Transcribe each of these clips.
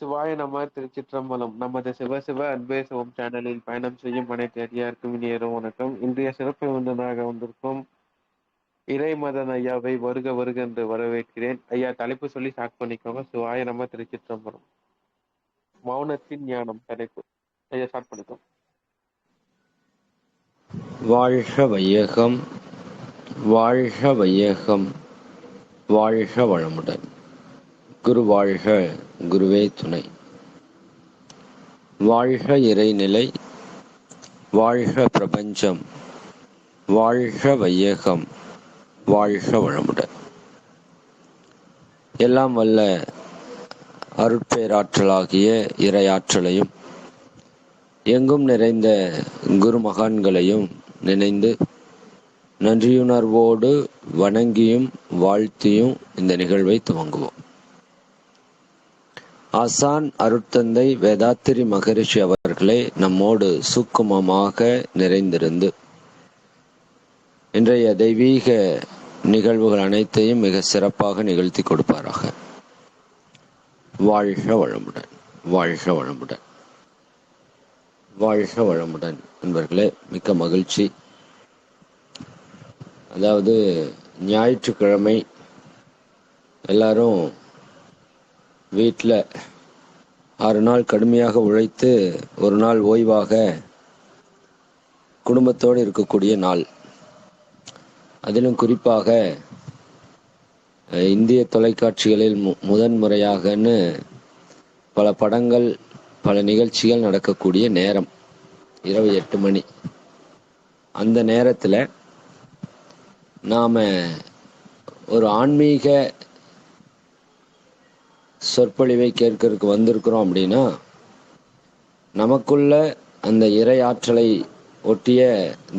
சிவாய நம திருச்சிற்றம்பலம் நமது சிவ சிவ அன்பே சிவம் சேனலில் பயணம் செய்யும் அனைத்து அடியாருக்கும் இனியரும் வணக்கம். இன்றைய சிறப்பு விருந்தனாக வந்திருக்கும் இறை மதன் ஐயாவை வருக வருக என்று வரவேற்கிறேன். ஐயா தலைப்பு சொல்லி ஸ்டார்ட் பண்ணிக்கோங்க. சிவாய நம திருச்சிற்றம்பலம். மௌனத்தின் ஞானம் தலைப்பு. ஐயா ஸ்டார்ட் பண்ணிக்கோங்க. வாழ்க வையகம் வாழ்க வையகம் வாழ்க வளமுடன். குரு வாழ்க குருவே துணை. வாழ்க இறைநிலை வாழ்க பிரபஞ்சம் வாழ்க வையகம் வாழ்க வளமுடன். எல்லாம் வல்ல அருட்பேராற்றலாகிய இறையாற்றலையும் எங்கும் நிறைந்த குருமகான்களையும் நினைந்து நன்றியுணர்வோடு வணங்கியும் வாழ்த்தியும் இந்த நிகழ்வை துவங்குவோம். ஆசான் அருட்தந்தை வேதாத்திரி மகரிஷி அவர்களே நம்மோடு சுக்குமமாக நிறைந்திருந்து இன்றைய தெய்வீக நிகழ்வுகள் அனைத்தையும் மிக சிறப்பாக நிகழ்த்தி கொடுப்பாராக. வாழ்க வளமுடன் வாழ்க வளமுடன் வாழ்க வளமுடன். நண்பர்களே மிக்க மகிழ்ச்சி. அதாவது ஞாயிற்றுக்கிழமை எல்லாரும் வீட்டில் ஆறு நாள் கடுமையாக உழைத்து ஒரு நாள் ஓய்வாக குடும்பத்தோடு இருக்கக்கூடிய நாள். அதிலும் குறிப்பாக இந்திய தொலைக்காட்சிகளில் மு முதன் முறையாகன்னு பல படங்கள் பல நிகழ்ச்சிகள் நடக்கக்கூடிய நேரம். இரவு எட்டு மணி. அந்த நேரத்தில் நாம் ஒரு ஆன்மீக சொற்பொழிவை கேட்கறதுக்கு வந்திருக்கிறோம் அப்படின்னா நமக்குள்ள அந்த இறை ஆற்றலை ஒட்டிய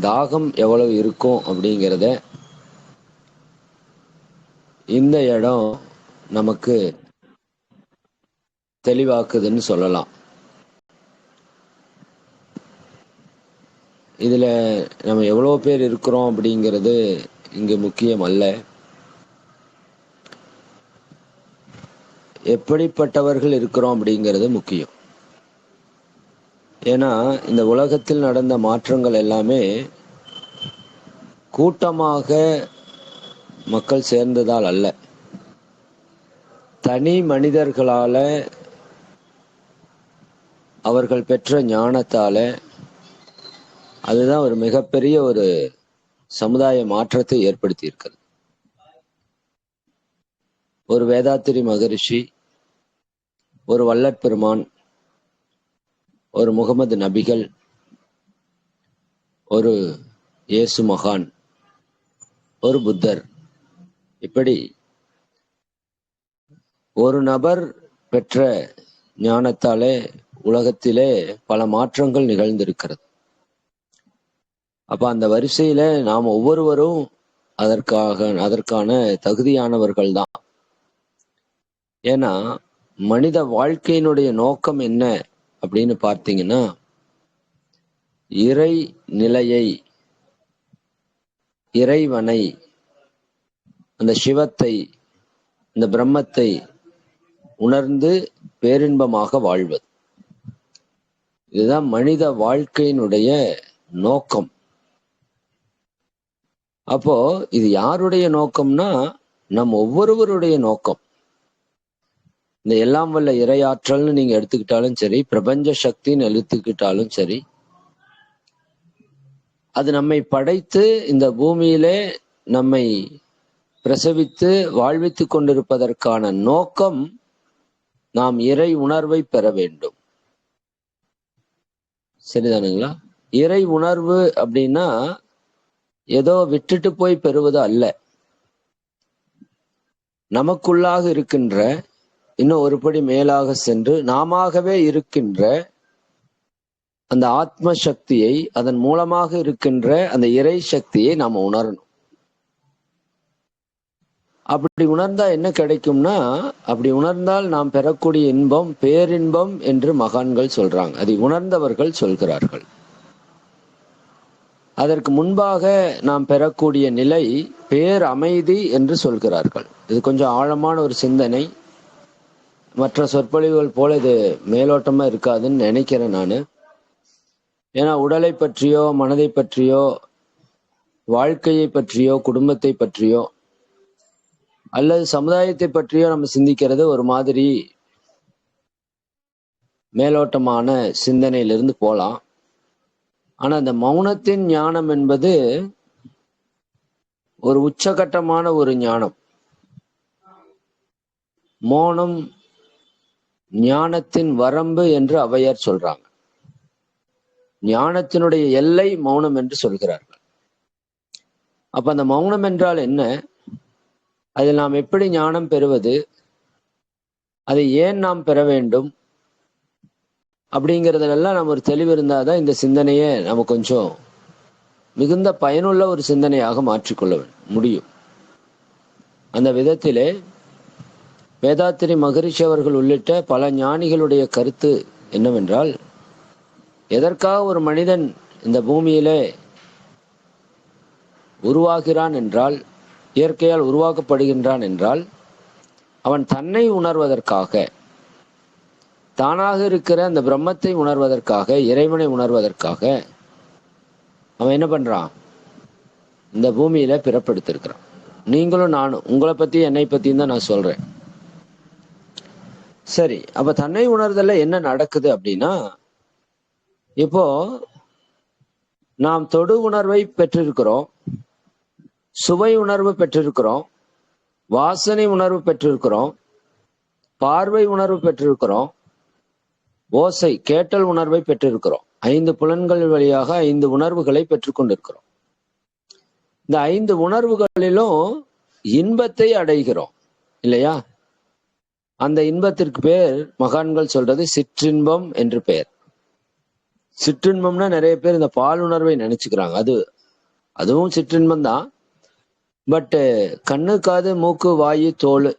தாகம் எவ்வளவு இருக்கும் அப்படிங்கிறத இந்த இடம் நமக்கு தெளிவாக்குதுன்னு சொல்லலாம். இதுல நம்ம எவ்வளோ பேர் இருக்கிறோம் அப்படிங்கிறது இங்கு முக்கியம் அல்ல. எப்படிப்பட்டவர்கள் இருக்கிறோம் அப்படிங்கிறது முக்கியம். ஏன்னா இந்த உலகத்தில் நடந்த மாற்றங்கள் எல்லாமே கூட்டமாக மக்கள் சேர்ந்ததால் அல்ல. தனி மனிதர்களால அவர்கள் பெற்ற ஞானத்தால அதுதான் ஒரு மிகப்பெரிய ஒரு சமுதாய மாற்றத்தை ஏற்படுத்தி இருக்கிறது ஒரு வேதாத்திரி மகரிஷி ஒரு வல்லற்பெருமான் ஒரு முகமது நபிகள் ஒரு இயேசு மகான் ஒரு புத்தர். இப்படி ஒரு நபர் பெற்ற ஞானத்தாலே உலகத்திலே பல மாற்றங்கள் நிகழ்ந்திருக்கிறது. அப்ப அந்த வரிசையில நாம் ஒவ்வொருவரும் அதற்காக அதற்கான தகுதியானவர்கள் தான் ஏன்னா மனித வாழ்க்கையினுடைய நோக்கம் என்ன அப்படின்னு பார்த்தீங்கன்னா இறை நிலையை இறைவனை அந்த சிவத்தை இந்த பிரம்மத்தை உணர்ந்து பேரின்பமாக வாழ்வது. இதுதான் மனித வாழ்க்கையினுடைய நோக்கம். அப்போ இது யாருடைய நோக்கம்னா நம் ஒவ்வொருவருடைய நோக்கம். இந்த எல்லாம் வல்ல இறையாற்றல்னு நீங்க எடுத்துக்கிட்டாலும் சரி பிரபஞ்ச சக்தின்னு எடுத்துக்கிட்டாலும் சரி அது நம்மை படைத்து இந்த பூமியிலே நம்மை பிரசவித்து வாழ்வித்து கொண்டிருப்பதற்கான நோக்கம் நாம் இறை உணர்வை பெற வேண்டும். சரிதானுங்களா? இறை உணர்வு அப்படின்னா ஏதோ விட்டுட்டு போய் பெறுவது அல்ல. நமக்குள்ளாக இருக்கின்ற இன்னும் ஒருபடி மேலாக சென்று நாமவே இருக்கின்ற அந்த ஆத்ம சக்தியை அதன் மூலமாக இருக்கின்ற அந்த இறை சக்தியை நாம உணரணும். அப்படி உணர்ந்தா என்ன கிடைக்கும்னா அப்படி உணர்ந்தால் நாம் பெறக்கூடிய இன்பம் பேரின்பம் என்று மகான்கள் சொல்றாங்க. அதை உணர்ந்தவர்கள் சொல்கிறார்கள். அதற்கு முன்பாக நாம் பெறக்கூடிய நிலை பேர் அமைதி என்று சொல்கிறார்கள். இது கொஞ்சம் ஆழமான ஒரு சிந்தனை. மற்ற சொற்பொழிவுகள் போல இது மேலோட்டமா இருக்காதுன்னு நினைக்கிறேன் நான். ஏன்னா உடலை பற்றியோ மனதை பற்றியோ வாழ்க்கையை பற்றியோ குடும்பத்தை பற்றியோ அல்லது சமுதாயத்தை பற்றியோ நம்ம சிந்திக்கிறது ஒரு மாதிரி மேலோட்டமான சிந்தனையிலிருந்து போலாம். ஆனா அந்த மௌனத்தின் ஞானம் என்பது ஒரு உச்சகட்டமான ஒரு ஞானம். மௌனம் ஞானத்தின் வரம்பு என்று அவையார் சொல்றாங்க. ஞானத்தினுடைய எல்லை மௌனம் என்று சொல்கிறார்கள். அப்ப அந்த மௌனம் என்றால் என்ன? அதில் நாம் எப்படி ஞானம் பெறுவது? அதை ஏன் நாம் பெற வேண்டும்? அப்படிங்கிறதுலெல்லாம் நம்ம ஒரு தெளிவு இருந்தாதான் இந்த சிந்தனையை நம்ம கொஞ்சம் மிகுந்த பயனுள்ள ஒரு சிந்தனையாக மாற்றிக்கொள்ள முடியும். அந்த விதத்திலே வேதாத்திரி மகரிஷி அவர்கள் உள்ளிட்ட பல ஞானிகளுடைய கருத்து என்னவென்றால் எதற்காக ஒரு மனிதன் இந்த பூமியிலே உருவாகிறான் என்றால் இயற்கையால் உருவாக்கப்படுகின்றான் என்றால் அவன் தன்னை உணர்வதற்காக தானாக இருக்கிற அந்த பிரம்மத்தை உணர்வதற்காக இறைவனை உணர்வதற்காக அவன் என்ன பண்றான்? இந்த பூமியில பிறப்பெடுத்திருக்கிறான். நீங்களும் நானும் உங்களை பத்தி என்னை பத்தியும் தான் நான் சொல்றேன். சரி அப்ப தன்னை உணர்தல்ல என்ன நடக்குது அப்படின்னா இப்போ நாம் தொடு உணர்வை பெற்றிருக்கிறோம் சுவை உணர்வு பெற்றிருக்கிறோம் வாசனை உணர்வு பெற்றிருக்கிறோம் பார்வை உணர்வு பெற்றிருக்கிறோம் ஓசை கேட்டல் உணர்வை பெற்றிருக்கிறோம். ஐந்து புலன்கள் வழியாக ஐந்து உணர்வுகளை பெற்றுக்கொண்டிருக்கிறோம். இந்த ஐந்து உணர்வுகளிலும் இன்பத்தை அடைகிறோம் இல்லையா? அந்த இன்பத்திற்கு பேர் மகான்கள் சொல்றது சிற்றின்பம் என்று பெயர். சிற்றின்பம்னா நிறைய பேர் இந்த பால் உணர்வை நினைச்சுக்கிறாங்க. அது அதுவும் சிற்றின்பம் தான். பட்டு கண்ணு காது மூக்கு வாயு தோல்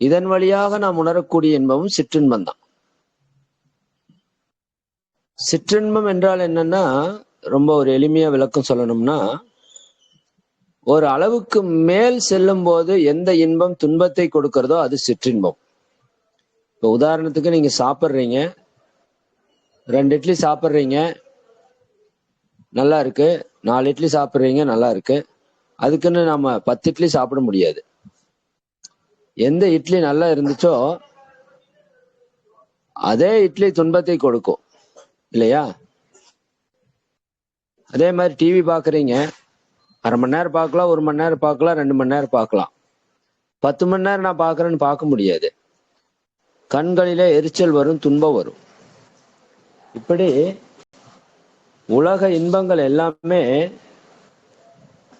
இதன் வழியாக நாம் உணரக்கூடிய இன்பமும் சிற்றின்பம் தான். சிற்றின்பம் என்றால் என்னன்னா ரொம்ப ஒரு எளிமையா விளக்கம் சொல்லணும்னா ஒரு அளவுக்கு மேல் செல்லும் போது எந்த இன்பம் துன்பத்தை கொடுக்கிறதோ அது சிற்றின்பம். இப்போ உதாரணத்துக்கு நீங்க சாப்பிட்றீங்க. ரெண்டு இட்லி சாப்பிட்றீங்க. நல்லா இருக்கு. நாலு இட்லி சாப்பிட்றீங்க. நல்லா இருக்கு. அதுக்குன்னு நம்ம பத்து இட்லி சாப்பிட முடியாது. எந்த இட்லி நல்லா இருந்துச்சோ அதே இட்லி துன்பத்தை கொடுக்கும். இல்லையா? அதே மாதிரி டிவி பாக்குறீங்க. அரை மணி நேரம் பார்க்கலாம் ஒரு மணி நேரம் பார்க்கலாம் ரெண்டு மணி நேரம் பார்க்கலாம் பத்து மணி நேரம் நான் பார்க்குறேன்னு பார்க்க முடியாது. கண்களிலே எரிச்சல் வரும் துன்பம் வரும். இப்படி உலக இன்பங்கள் எல்லாமே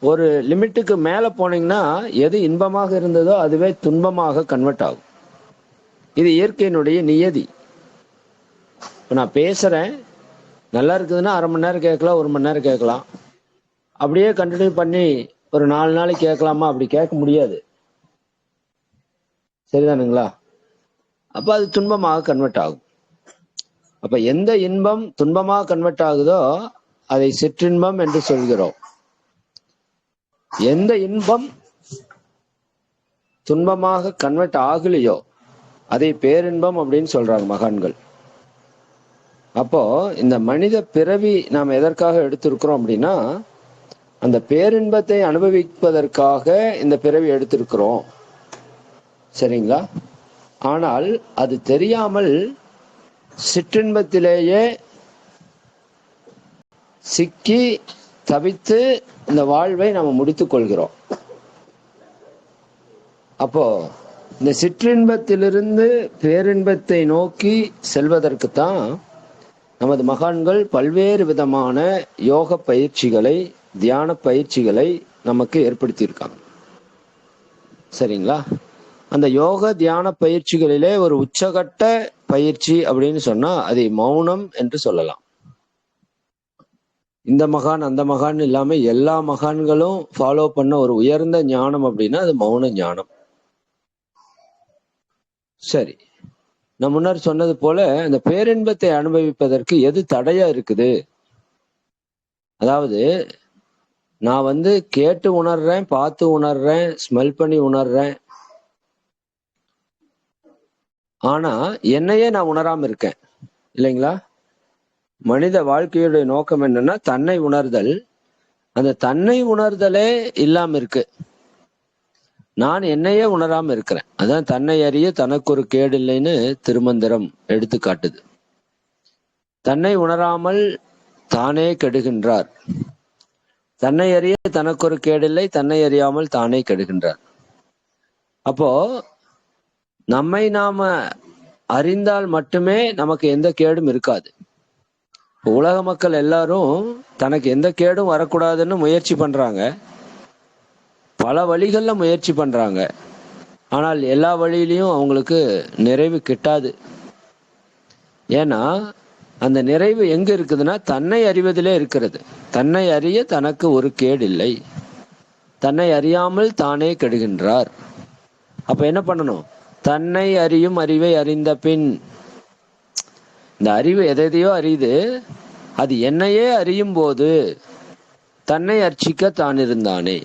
ஒரு லிமிட்டுக்கு மேல போனீங்கன்னா எது இன்பமாக இருந்ததோ அதுவே துன்பமாக கன்வெர்ட் ஆகும். இது இயற்கையினுடைய நியதி. இப்போ நான் பேசுறேன். நல்லா இருக்குதுன்னா அரை மணி நேரம் கேட்கலாம் ஒரு மணி நேரம் கேட்கலாம். அப்படியே கண்டினியூ பண்ணி ஒரு நாலு நாளைக்கு கேட்கலாமா? அப்படி கேட்க முடியாது. சரிதானுங்களா? அப்ப அது துன்பமாக கன்வெர்ட் ஆகும். அப்ப எந்த இன்பம் துன்பமாக கன்வெர்ட் ஆகுதோ அதை சிற்றின்பம் என்று சொல்கிறோம். எந்த இன்பம் துன்பமாக கன்வெர்ட் ஆகலையோ அதை பேரின்பம் அப்படின்னு சொல்றாங்க மகான்கள். அப்போ இந்த மனித பிறவி நாம் எதற்காக எடுத்திருக்கிறோம் அப்படின்னா அந்த பேரின்பத்தை அனுபவிப்பதற்காக இந்த பிறவி எடுத்திருக்கிறோம். சரிங்களா? ஆனால் அது தெரியாமல் சிற்றின்பத்திலேயே சிக்கி தவித்து இந்த வாழ்வை நம்ம முடித்துக் கொள்கிறோம். அப்போ இந்த சிற்றின்பத்திலிருந்து பேரின்பத்தை நோக்கி செல்வதற்குத்தான் நமது மகான்கள் பல்வேறு விதமான யோக பயிற்சிகளை தியான பயிற்சிகளை நமக்கு ஏற்படுத்தியிருக்காங்க. சரிங்களா? அந்த யோக தியான பயிற்சிகளிலே ஒரு உச்சகட்ட பயிற்சி அப்படின்னு சொன்னா அதை மௌனம் என்று சொல்லலாம். இந்த மகான் அந்த மகான் இல்லாம எல்லா மகான்களும் ஃபாலோ பண்ண ஒரு உயர்ந்த ஞானம் அப்படின்னா அது மௌன ஞானம். சரி. நான் முன்னர் சொன்னது போல அந்த பேரின்பத்தை அனுபவிப்பதற்கு எது தடையா இருக்குது? அதாவது நான் வந்து கேட்டு உணர்றேன் பார்த்து உணர்றேன் ஸ்மெல் பண்ணி உணர்றேன் ஆனா என்னையே நான் உணராம இருக்கேன். இல்லைங்களா? மனித வாழ்க்கையுடைய நோக்கம் என்னன்னா தன்னை உணர்தல். அந்த தன்னை உணர்தலே இல்லாம இருக்கு. நான் என்னையே உணராம இருக்கிறேன். அதான் தன்னை அறிய தனக்கு ஒரு கேடு இல்லைன்னு திருமந்திரம் எடுத்து காட்டுது தன்னை உணராமல் தானே கெடுகின்றார். தன்னை அறிய தனக்கு ஒரு கேடில்லை தன்னை அறியாமல் தானே கெடுகின்றார். அப்போ நம்மை நாம அறிந்தால் மட்டுமே நமக்கு எந்த கேடும் இருக்காது. உலக மக்கள் எல்லாரும் தனக்கு எந்த கேடும் வரக்கூடாதுன்னு முயற்சி பண்றாங்க. பல வழிகள்ல முயற்சி பண்றாங்க. ஆனால் எல்லா வழியிலையும் அவங்களுக்கு நிறைவு கிட்டாது. ஏன்னா அந்த நிறைவு எங்க இருக்குதுன்னா தன்னை அறிவதிலே இருக்கிறது. தன்னை அறிய தனக்கு ஒரு கேடு இல்லை தன்னை அறியாமல் தானே கெடுகின்றார். அப்ப என்ன பண்ணணும்? தன்னை அறியும் அறிவை அறிந்த பின். இந்த அறிவு எதையோ அறியுது. அது என்னையே அறியும் போது தன்னை அர்ச்சிக்க தான் இருந்தானே.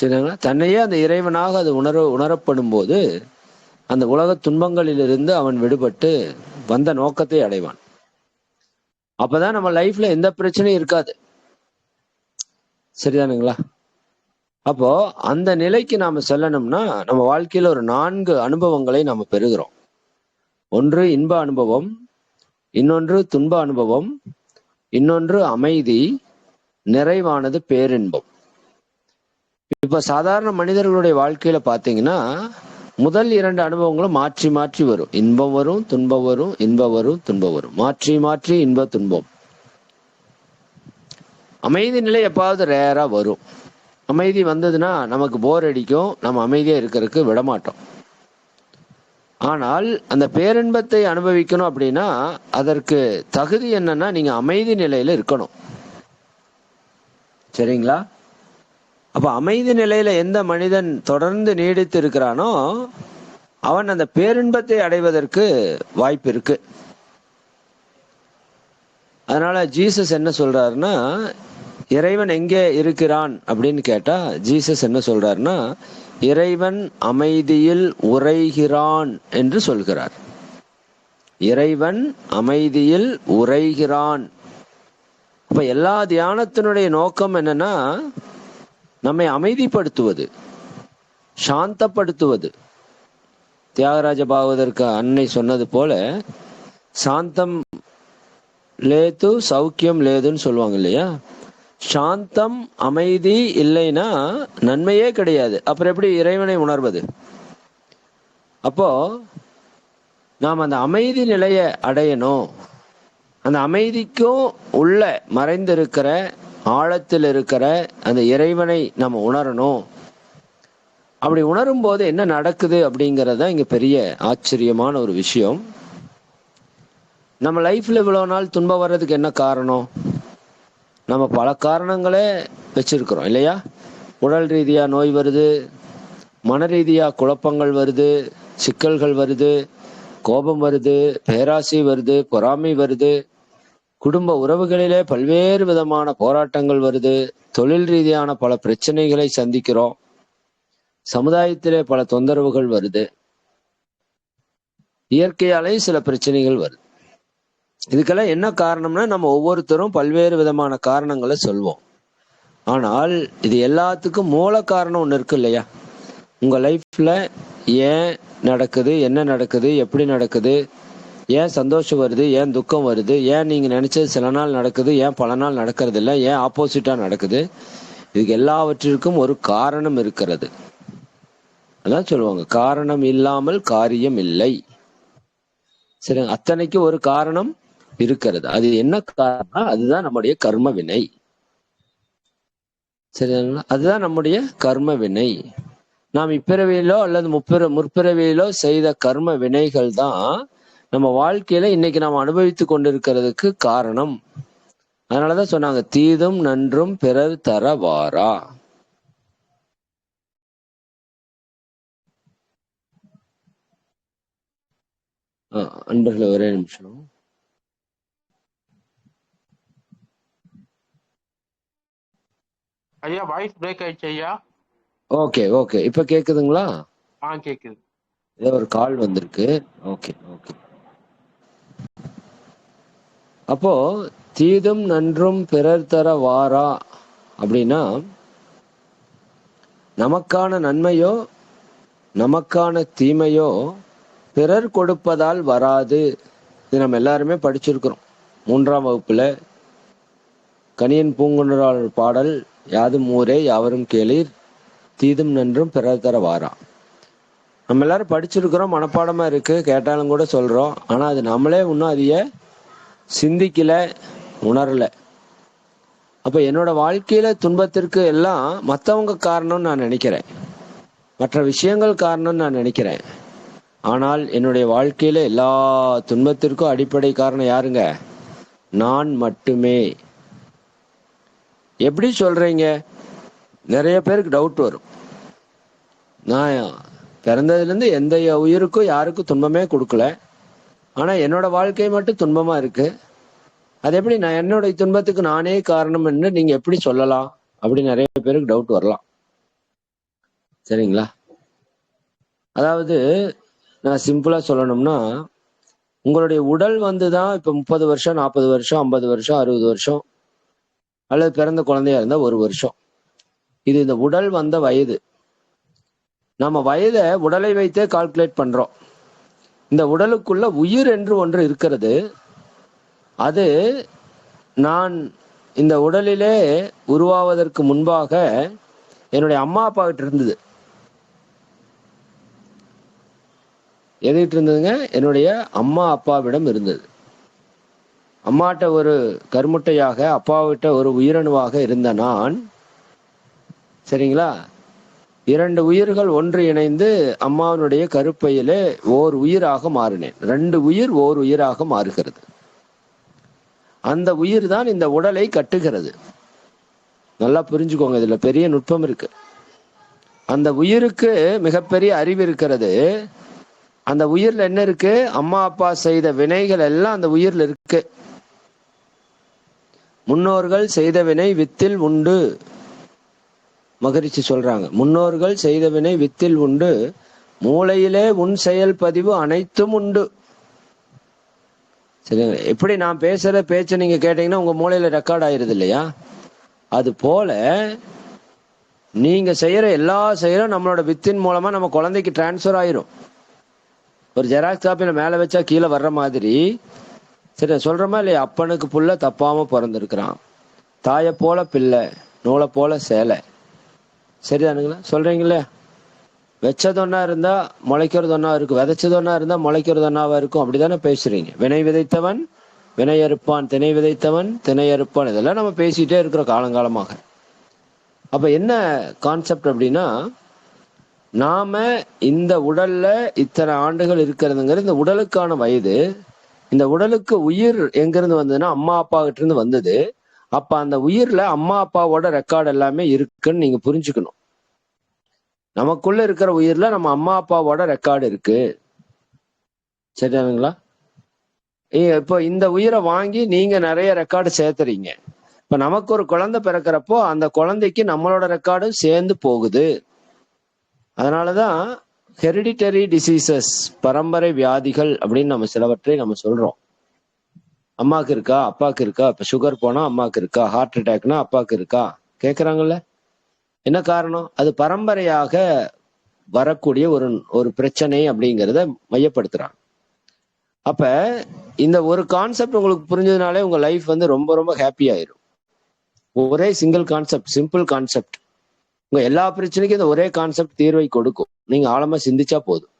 சரிங்களா? தன்னையே அந்த இறைவனாக அது உணர உணரப்படும் போது அந்த உலக துன்பங்களிலிருந்து அவன் விடுபட்டு வந்த நோக்கத்தை அடைவான். அப்பதான் நம்ம லைஃப்ல எந்த பிரச்சனையும் இருக்காது. சரிதானுங்களா? அப்போ அந்த நிலைக்கு நாம செல்லணும்னா நம்ம வாழ்க்கையில ஒரு நான்கு அனுபவங்களை நாம பெறுகிறோம். ஒன்று இன்ப அனுபவம் இன்னொன்று துன்ப அனுபவம் இன்னொன்று அமைதி நிறைவானது பேரின்பம். இப்ப சாதாரண மனிதர்களுடைய வாழ்க்கையில பாத்தீங்கன்னா முதல் இரண்டு அனுபவங்களும் மாற்றி மாற்றி வரும். இன்பம் வரும் துன்பம் வரும் இன்பம் வரும் துன்பம் வரும். மாற்றி மாற்றி இன்ப துன்பம். அமைதி நிலை எப்பாவது ரேரா வரும். அமைதி வந்ததுன்னா நமக்கு போர் அடிக்கும் நம்ம அமைதியா இருக்கிறதுக்கு விட மாட்டோம் ஆனால் அந்த பேரின்பத்தை அனுபவிக்கணும் அப்படின்னா அதற்கு தகுதி என்னன்னா நீங்க அமைதி நிலையில இருக்கணும். சரிங்களா? அப்ப அமைதி நிலையில எந்த மனிதன் தொடர்ந்து நீடித்து இருக்கிறானோ அவன் அந்த பேரின்பத்தை அடைவதற்கு வாய்ப்பு இருக்கு. அதனால ஜீசஸ் என்ன சொல்றாருன்னா இறைவன் எங்கே இருக்கிறான் அப்படின்னு கேட்டா ஜீசஸ் என்ன சொல்றாருன்னா இறைவன் அமைதியில் உரைகிறான் என்று சொல்கிறார். இறைவன் அமைதியில் உரைகிறான் அப்ப எல்லா தியானத்தினுடைய நோக்கம் என்னன்னா நம்மை அமைதிப்படுத்துவது சாந்தப்படுத்துவது. தியாகராஜ பாகவதற்கு அன்னை சொன்னது போல சாந்தம் லேது சௌக்கியம் லேதுன்னு சொல்லுவாங்க இல்லையா? சாந்தம் அமைதி இல்லைன்னா நன்மையே கிடையாது. அப்புறம் எப்படி இறைவனை உணர்வது? அப்போ நாம் அந்த அமைதி நிலையை அடையணும். அந்த அமைதிக்கும் உள்ள மறைந்திருக்கிற ஆழத்தில் இருக்கிற அந்த இறைவனை நம்ம உணரணும். அப்படி உணரும் போது என்ன நடக்குது அப்படிங்கிறது தான் இங்கே பெரிய ஆச்சரியமான ஒரு விஷயம். நம்ம லைஃப்பில் இவ்வளோ நாள் துன்பம் வர்றதுக்கு என்ன காரணம்? நம்ம பல காரணங்களே வச்சிருக்கிறோம் இல்லையா? உடல் ரீதியா நோய் வருது மன ரீதியாக குழப்பங்கள் வருது சிக்கல்கள் வருது கோபம் வருது பேராசி வருது பொறாமை வருது. குடும்ப உறவுகளிலே பல்வேறு விதமான போராட்டங்கள் வருது. தொழில் ரீதியான பல பிரச்சனைகளை சந்திக்கிறோம். சமுதாயத்திலே பல தொந்தரவுகள் வருது. இயற்கையாலே சில பிரச்சனைகள் வருது. இதுக்கெல்லாம் என்ன காரணம்னா நம்ம ஒவ்வொருத்தரும் பல்வேறு விதமான காரணங்களை சொல்வோம். ஆனால் இது எல்லாத்துக்கும் மூல காரணம் ஒன்று இருக்கு இல்லையா? உங்க லைஃப்ல ஏன் நடக்குது என்ன நடக்குது எப்படி நடக்குது ஏன் சந்தோஷம் வருது ஏன் துக்கம் வருது ஏன் நீங்க நினைச்சது சில நாள் நடக்குது ஏன் பல நாள் நடக்கிறது இல்லை ஏன் ஆப்போசிட்டா நடக்குது இதுக்கு எல்லாவற்றிற்கும் ஒரு காரணம் இருக்கிறது. அதான் சொல்லுவாங்க காரணம் இல்லாமல் காரியம் இல்லை. சரி அத்தனைக்கு ஒரு காரணம் இருக்கிறது. அது என்ன காரணம் அதுதான் நம்முடைய கர்ம வினை. சரிங்களா அதுதான் நம்முடைய கர்ம வினை. நாம் இப்பிறவியிலோ அல்லது முப்பிற முற்பிறவியிலோ செய்த கர்ம வினைகள் தான் நம்ம வாழ்க்கையில இன்னைக்கு நாம் அனுபவித்து கொண்டிருக்கிறதுக்கு காரணம். அதனாலதான் சொன்னாங்க தீதும் நன்றும் பிறர் தரவாரா? வாரா ஒரே நிமிஷம். ஐயா வாய்ஸ் பிரேக் ஆயிடுச்சு ஐயா. ஓகே ஓகே இப்ப கேக்குதுங்களா? ஆ கேக்குது. ஏதோ ஒரு கால் வந்திருக்கு. ஓகே ஓகே அப்போ தீதும் நன்றும் பிறர் தர வாரா? அப்படின்னா நமக்கான நன்மையோ நமக்கான தீமையோ பிறர் கொடுப்பதால் வராது. இது நம்ம எல்லாருமே படிச்சிருக்கிறோம். மூன்றாம் வகுப்புல கணியன் பூங்குன்றரால் பாடல் யாதும் ஊரே யாவரும் கேளீர் தீதும் நன்றும் பிறர் தர வாரா. நம்ம எல்லாரும் படிச்சிருக்கிறோம் மனப்பாடமா இருக்கு கேட்டாலும் கூட சொல்றோம். ஆனா அது நம்மளே இன்னும் அதைய சிந்திக்கல உணரல. அப்ப என்னோட வாழ்க்கையில துன்பத்திற்கு எல்லாம் மற்றவங்க காரணம்னு நான் நினைக்கிறேன். மற்ற விஷயங்கள் காரணம்னு நான் நினைக்கிறேன். ஆனால் என்னுடைய வாழ்க்கையில எல்லா துன்பத்திற்கும் அடிப்படை காரணம் யாருங்க? நான் மட்டுமே. எப்படி சொல்றீங்க? நிறைய பேருக்கு டவுட் வரும். நான் பிறந்ததுலேருந்து எந்த உயிருக்கும் யாருக்கும் துன்பமே கொடுக்கல. ஆனால் என்னோட வாழ்க்கை மட்டும் துன்பமாக இருக்கு. அது எப்படி நான் என்னோட துன்பத்துக்கு நானே காரணம் என்று நீங்கள் எப்படி சொல்லலாம்? அப்படி நிறைய பேருக்கு டவுட் வரலாம். சரிங்களா? அதாவது நான் சிம்பிளாக சொல்லணும்னா உங்களுடைய உடல் வந்து தான் இப்போ முப்பது வருஷம் நாற்பது வருஷம் ஐம்பது வருஷம் அறுபது வருஷம் அல்லது பிறந்த குழந்தையா இருந்தால் ஒரு வருஷம். இது இந்த உடல் வந்த வயது. நம்ம வயதை உடலை வைத்தே கால்குலேட் பண்றோம். இந்த உடலுக்குள்ள உயிர் என்று ஒன்று இருக்கிறது. அது நான் இந்த உடலிலே உருவாவதற்கு முன்பாக என்னுடைய அம்மா அப்பா கிட்ட இருந்தது. எதுகிட்ட இருந்ததுங்க? என்னுடைய அம்மா அப்பாவிடம் இருந்தது. அம்மாட்ட ஒரு கருமுட்டையாக அப்பாவிட்ட ஒரு உயிரணுவாக இருந்த நான் சரிங்களா? இரண்டு உயிர்கள் ஒன்று இணைந்து அம்மாவினுடைய கருப்பையிலே ஓர் உயிராக மாறினேன். ரெண்டு உயிர் ஓர் உயிராக மாறுகிறது. அந்த உயிர் தான் இந்த உடலை கட்டுகிறது. நல்லா புரிஞ்சுக்கோங்க இதுல பெரிய நுட்பம் இருக்கு. அந்த உயிருக்கு மிகப்பெரிய அறிவு இருக்கிறது. அந்த உயிர்ல என்ன இருக்கு? அம்மா அப்பா செய்த வினைகள் எல்லாம் அந்த உயிர்ல இருக்கு. முன்னோர்கள் செய்தவினை வித்தில் உண்டு. மகரிஷி சொல்றாங்க. முன்னோர்கள் செய்தவினை வித்தில் உண்டு. மூளையிலே உன் செயல் பதிவு அனைத்தும் உண்டு. சரிங்க எப்படி நான் பேசுற பேச்சை நீங்க கேட்டீங்கன்னா உங்க மூளையில ரெக்கார்ட் ஆயிருது இல்லையா? அது போல நீங்க செய்யற எல்லா செயலும் நம்மளோட வித்தின் மூலமா நம்ம குழந்தைக்கு டிரான்ஸ்ஃபர் ஆயிரும். ஒரு ஜெராக்ஸ் காப்பியில மேல வச்சா கீழே வர்ற மாதிரி சரி சொல்கிறோமா இல்லையா அப்பனுக்கு புள்ள தப்பாம பிறந்திருக்கிறான். தாயை போல பிள்ளை நூலை போல சேலை. சரிதானுங்களா சொல்றீங்களே? வச்சது ஒன்னா இருந்தா முளைக்கிறது ஒன்னா இருக்கும். விதைச்சது ஒன்னா இருந்தா முளைக்கிறது ஒன்னாவா இருக்கும். அப்படிதானே பேசுறீங்க. வினை விதைத்தவன் வினை அறுப்பான். திணை விதைத்தவன் திணை அறுப்பான். இதெல்லாம் நம்ம பேசிட்டே இருக்கிறோம் காலங்காலமாக. அப்ப என்ன கான்செப்ட் அப்படின்னா நாம இந்த உடல்ல இத்தனை ஆண்டுகள் இருக்கிறதுங்கிற இந்த உடலுக்கான வயது இந்த உடலுக்கு உயிர் எங்கிருந்து வந்ததுன்னா அம்மா அப்பா கிட்ட இருந்து வந்தது. அப்ப அந்த உயிர்ல அம்மா அப்பாவோட ரெக்கார்டு எல்லாமே இருக்குன்னு நீங்க புரிஞ்சுக்கணும். நமக்குள்ள இருக்கிற உயிர்ல நம்ம அம்மா அப்பாவோட ரெக்கார்டு இருக்கு. சரிதானுங்களா? இப்போ இந்த உயிரை வாங்கி நீங்க நிறைய ரெக்கார்டு சேர்த்துறீங்க. இப்ப நமக்கு ஒரு குழந்தை பிறக்கிறப்போ அந்த குழந்தைக்கு நம்மளோட ரெக்கார்டும் சேர்ந்து போகுது. அதனாலதான் ஹெரிடிட்டரி டிசீசஸ் பரம்பரை வியாதிகள் அப்படின்னு நம்ம சிலவற்றை நம்ம சொல்றோம். அம்மாக்கு இருக்கா அப்பாவுக்கு இருக்கா இப்ப சுகர் போனா அம்மாக்கு இருக்கா ஹார்ட் அட்டாக்னா அப்பாவுக்கு இருக்கா? கேக்குறாங்கல்ல? என்ன காரணம்? அது பரம்பரையாக வரக்கூடிய ஒரு ஒரு பிரச்சனை அப்படிங்கிறத மையப்படுத்துறாங்க. அப்ப இந்த ஒரு கான்செப்ட் உங்களுக்கு புரிஞ்சதுனாலே உங்க லைஃப் வந்து ரொம்ப ரொம்ப ஹாப்பி ஆயிரும். ஒரே சிங்கிள் கான்செப்ட் சிம்பிள் கான்செப்ட் உங்க எல்லா பிரச்சனைக்கும் இந்த ஒரே கான்செப்ட் தீர்வை கொடுக்கும். நீங்க ஆழமா சிந்திச்சா போதும்.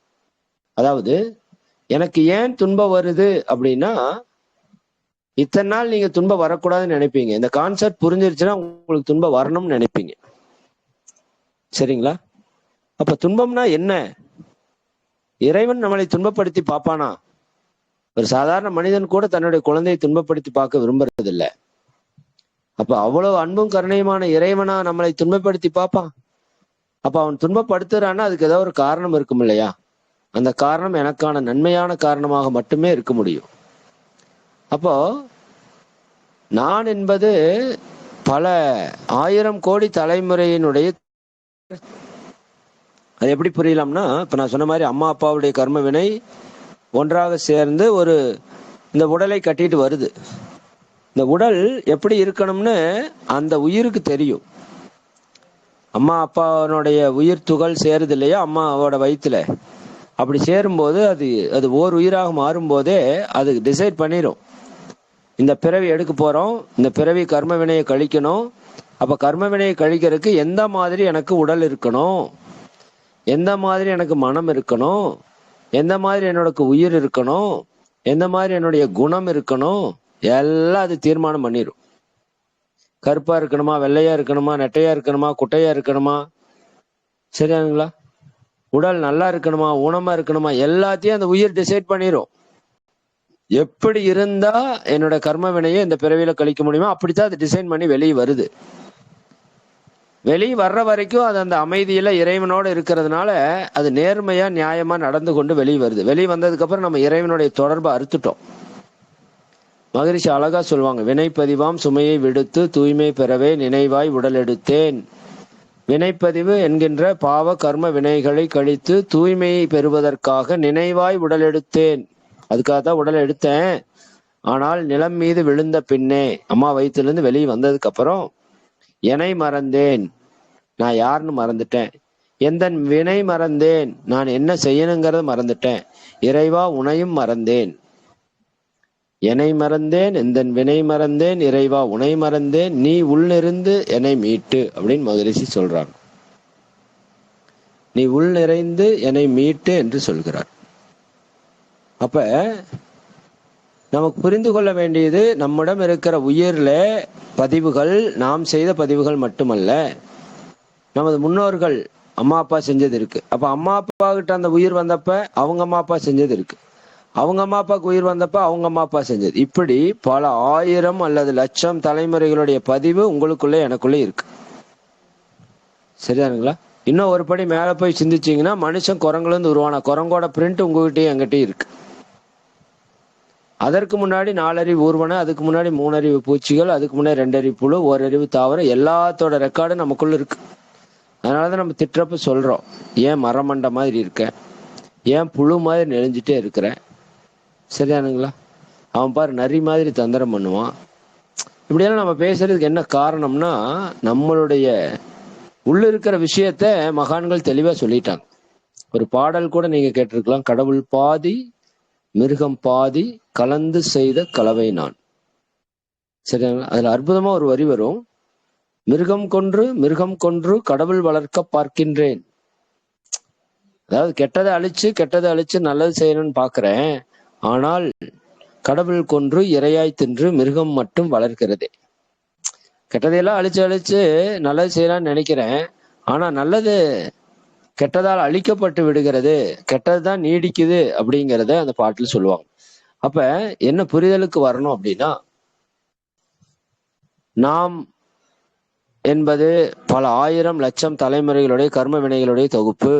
அதாவது எனக்கு ஏன் துன்பம் வருது அப்படின்னா இத்தனை நாள் நீங்க துன்பம் வரக்கூடாதுன்னு நினைப்பீங்க. இந்த கான்செப்ட் புரிஞ்சிருச்சுன்னா உங்களுக்கு துன்பம் வரணும்னு நினைப்பீங்க. சரிங்களா? அப்ப துன்பம்னா என்ன? இறைவன் நம்மளை துன்பப்படுத்தி பார்ப்பானா? ஒரு சாதாரண மனிதன் கூட தன்னுடைய குழந்தையை துன்பப்படுத்தி பார்க்க விரும்புறது அப்ப அவ்வளவு அன்பும் கருணையுமான இறைவனா நம்மளை துன்பப்படுத்தி பார்ப்பான். அப்ப அவன் துன்பப்படுத்துறான்னா அதுக்கு ஏதோ ஒரு காரணம் இருக்கும் இல்லையா? அந்த காரணம் எனக்கான நன்மையான காரணமாக மட்டுமே இருக்க முடியும். அப்போ நான் என்பது பல ஆயிரம் கோடி தலைமுறையினுடைய அது எப்படி புரியலாம்னா இப்ப நான் சொன்ன மாதிரி அம்மா அப்பாவுடைய கர்ம வினை ஒன்றாக சேர்ந்து ஒரு இந்த உடலை கட்டிட்டு வருது. இந்த உடல் எப்படி இருக்கணும்னு அந்த உயிருக்கு தெரியும். அம்மா அப்பாவனுடைய உயிர் துகள் சேருது இல்லையா? அம்மாவோட வயிற்றுல அப்படி சேரும்போது அது அது ஓர் உயிராக மாறும்போதே அது டிசைட் பண்ணிடும் இந்த பிறவி எடுக்க போகிறோம் இந்த பிறவி கர்ம வினையை கழிக்கணும். அப்போ கர்ம வினையை கழிக்கிறதுக்கு எந்த மாதிரி எனக்கு உடல் இருக்கணும்? எந்த மாதிரி எனக்கு மனம் இருக்கணும்? எந்த மாதிரி என்னோட உயிர் இருக்கணும்? எந்த மாதிரி என்னுடைய குணம் இருக்கணும்? எல்லாம் அது தீர்மானம் பண்ணிடும் கருப்பா இருக்கணுமா வெள்ளையா இருக்கணுமா நெட்டையா இருக்கணுமா குட்டையா இருக்கணுமா? சரியானுங்களா உடல் நல்லா இருக்கணுமா ஊனமா இருக்கணுமா எல்லாத்தையும் அந்த உயிர் டிசைட் பண்ணிடும் எப்படி இருந்தா என்னோட கர்ம வினையை இந்த பிறவியில கழிக்க முடியுமோ அப்படித்தான் அது டிசைன் பண்ணி வெளியே வருது. வெளியே வர்ற வரைக்கும் அது அந்த அமைதியில இறைவனோட இருக்கிறதுனால அது நேர்மையா நியாயமா நடந்து கொண்டு வெளியே வருது. வெளியே வந்ததுக்கு அப்புறம் நம்ம இறைவனுடைய தொடர்பை அறுத்துட்டோம். மகரிஷி அழகா சொல்லுவாங்க வினைப்பதிவாம் சுமையை விடுத்து தூய்மை பெறவே நினைவாய் உடல் எடுத்தேன் வினைப்பதிவு என்கின்ற பாவ கர்ம வினைகளை கழித்து தூய்மையை பெறுவதற்காக நினைவாய் உடல் எடுத்தேன் அதுக்காக தான் உடல் எடுத்தேன் ஆனால் நிலம் மீது விழுந்த பின்னே அம்மா வயிற்றுலேருந்து வெளியே வந்ததுக்கு அப்புறம் என்னை மறந்தேன். நான் யாருன்னு மறந்துட்டேன். எந்த வினை மறந்தேன். நான் என்ன செய்யணுங்கிறத மறந்துட்டேன். இறைவா உனையும் மறந்தேன். என்னை மறந்தேன் எந்தன் வினை மறந்தேன் இறைவா உனை மறந்தேன் நீ உள்நிருந்து என்னை மீட்டு அப்படின்னு மகரிஷி சொல்றாங்க. நீ உள் நிறைந்து என்னை மீட்டு என்று சொல்கிறார். அப்ப நமக்கு புரிந்து கொள்ள வேண்டியது நம்மிடம் இருக்கிற உயிர்ல பதிவுகள் நாம் செய்த பதிவுகள் மட்டுமல்ல நமது முன்னோர்கள் அம்மா அப்பா செஞ்சது இருக்கு. அப்ப அம்மா அப்பா கிட்ட அந்த உயிர் வந்தப்ப அவங்க அம்மா அப்பா செஞ்சது இருக்கு. அவங்க அம்மா அப்பாவுக்கு உயிர் வந்தப்ப அவங்க அம்மா அப்பா செஞ்சது. இப்படி பல ஆயிரம் அல்லது லட்சம் தலைமுறைகளுடைய பதிவு உங்களுக்குள்ளே எனக்குள்ளே இருக்கு. சரிதானுங்களா? இன்னும் ஒரு படி மேலே போய் சிந்திச்சிங்கன்னா மனுஷன் குரங்குலேருந்து உருவான? குரங்கோட பிரிண்ட் உங்ககிட்டயும் எங்கிட்டயும் இருக்கு. அதற்கு முன்னாடி நாலறிவு ஊர்வன அதுக்கு முன்னாடி மூணறிவு பூச்சிகள் அதுக்கு முன்னாடி ரெண்டறிவு புழு ஓரறிவு தாவரம் எல்லாத்தோட ரெக்கார்டும் நமக்குள்ள இருக்கு. அதனாலதான் நம்ம திட்டுறப்ப சொல்றோம். ஏன் மரமண்ட மாதிரி இருக்க? ஏன் புழு மாதிரி நெளிஞ்சிட்டே இருக்கிறேன் சரியானுங்களா? அவன் பாரு நரி மாதிரி தந்திரம் பண்ணுவான். இப்படியெல்லாம் நம்ம பேசுறதுக்கு என்ன காரணம்னா நம்மளுடைய உள்ள இருக்கிற விஷயத்த மகான்கள் தெளிவா சொல்லிட்டாங்க. ஒரு பாடல் கூட நீங்க கேட்டிருக்கலாம். கடவுள் பாதி மிருகம் பாதி கலந்து செய்த கலவை நான். சரியா அதுல அற்புதமா ஒரு வரி வரும். மிருகம் கொன்று மிருகம் கொன்று கடவுள் வளர்க்க பார்க்கின்றேன். அதாவது கெட்டதை அழிச்சு கெட்டதை அழிச்சு நல்லது செய்யணும்னு பாக்குறேன் ஆனால் கடவுள் கொன்று இரையாய் தின்று மிருகம் மட்டும் வளர்க்கிறது. கெட்டதையெல்லாம் அழிச்சு அழிச்சு நல்லது செய்யலாம்னு நினைக்கிறேன். ஆனா நல்லது கெட்டதால் அழிக்கப்பட்டு விடுகிறது. கெட்டது தான் நீடிக்குது அப்படிங்கிறத அந்த பாட்டில் சொல்லுவாங்க. அப்ப என்ன புரிதலுக்கு வரணும் அப்படின்னா நாம் என்பது பல ஆயிரம் லட்சம் தலைமுறைகளுடைய கர்ம வினைகளுடைய தொகுப்பு.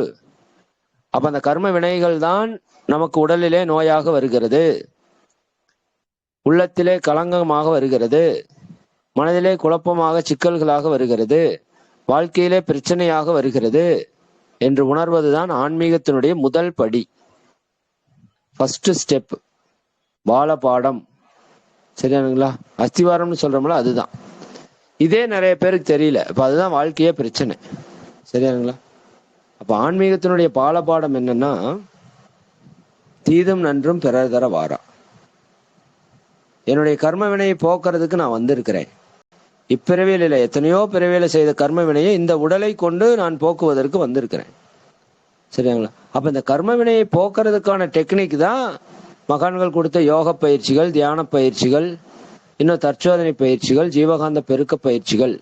அப்ப அந்த கர்ம வினைகள் தான் நமக்கு உடலிலே நோயாக வருகிறது. உள்ளத்திலே களங்கமாக வருகிறது. மனதிலே குழப்பமாக சிக்கல்களாக வருகிறது. வாழ்க்கையிலே பிரச்சனையாக வருகிறது என்று உணர்வதுதான் ஆன்மீகத்தினுடைய முதல் படி. ஃபர்ஸ்ட் ஸ்டெப் பால பாடம். சரியானுங்களா? அஸ்திவாரம்னு சொல்றோம்ல அதுதான். இதே நிறைய பேருக்கு தெரியல. அப்ப அதுதான் வாழ்க்கையே பிரச்சனை. சரியானுங்களா? அப்ப ஆன்மீகத்தினுடைய பாலபாடம் என்னன்னா தீதும் நன்றும் பிறர் தர வாரா. என்னுடைய கர்ம வினையை போக்குறதுக்கு நான் வந்திருக்கிறேன். இப்பிறவியில் இல்லை எத்தனையோ பிறவியில செய்த கர்ம வினையை இந்த உடலை கொண்டு நான் போக்குவதற்கு வந்திருக்கிறேன். சரிங்களா? அப்ப இந்த கர்ம வினையை போக்குறதுக்கான டெக்னிக் தான் மகான்கள் கொடுத்த யோக பயிற்சிகள் தியான பயிற்சிகள் இன்னும் தற்சோதனை பயிற்சிகள் ஜீவகாந்த பெருக்க பயிற்சிகள்.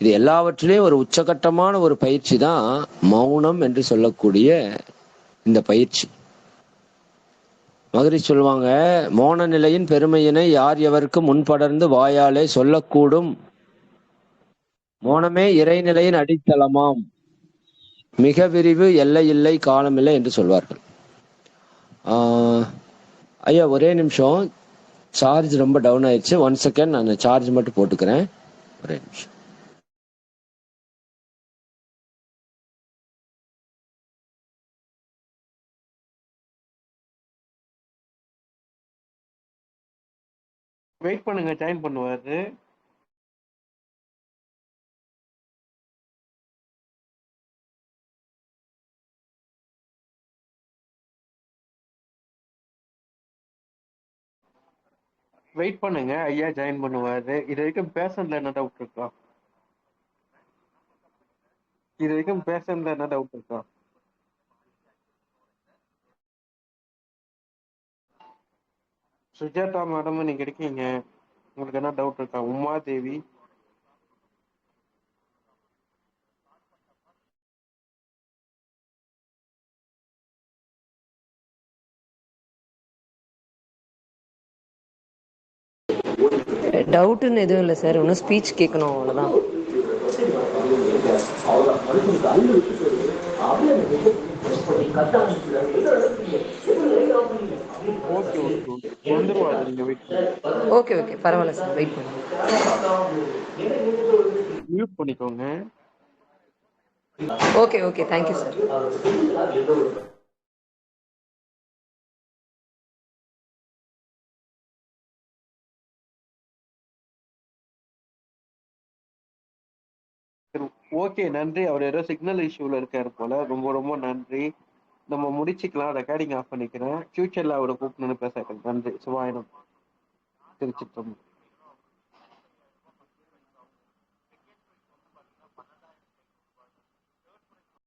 இது எல்லாவற்றிலையும் ஒரு உச்சகட்டமான ஒரு பயிற்சி தான் மௌனம் என்று சொல்லக்கூடிய இந்த பயிற்சி. மகிரி சொல்லுவாங்க மோன நிலையின் பெருமையினை யார் எவருக்கு முன்படர்ந்து வாயாலே சொல்லக்கூடும்? மோனமே இறைநிலையின் அடித்தளமாம். மிக விரிவு எல்லை இல்லை காலமில்லை என்று சொல்வார்கள். ஐயா ஒரே நிமிஷம். சார்ஜ் ரொம்ப டவுன் ஆயிடுச்சு. ஒன் செகண்ட் நான் சார்ஜ் மட்டும் போட்டுக்கிறேன். ஒரே நிமிஷம். வெயிட் பண்ணுங்க ஜாயின் பண்ணுவாரு. வெயிட் பண்ணுங்க ஐயா ஜாயின் பண்ணுவாரு. இது வரைக்கும் பேஷன்ல என்ன டவுட் இருக்கா? இது வரைக்கும் பேஷன்ல என்ன டவுட் இருக்கா? சுஜாதா மேடம் நீங்க இருக்கீங்க உங்களுக்கு என்ன டவுட் இருக்கா? உமா தேவி டவுட்டுன்னு எதுவும் இல்லை சார் இன்னும் ஸ்பீச் கேட்கணும் அவ்வளோதான் okay okay okay okay okay பரவாயில்ல சார் வெயிட் பண்ணுங்க. மியூட் பண்ணிக்கோங்க. Okay okay thank you sir okay நன்றி. அவர் ஏதோ சிக்னல் இஷ்யூல இருக்காரு போல. ரொம்ப ரொம்ப நன்றி. நம்ம முடிச்சுக்கலாம் ரெக்கார்டிங் ஆஃப் பண்ணிக்கிறேன். ஃபியூச்சர்ல அவரை கூப்பிடணும்னு பேச நன்றி. சுபாயனம் திருச்சிற்றம்பலம்.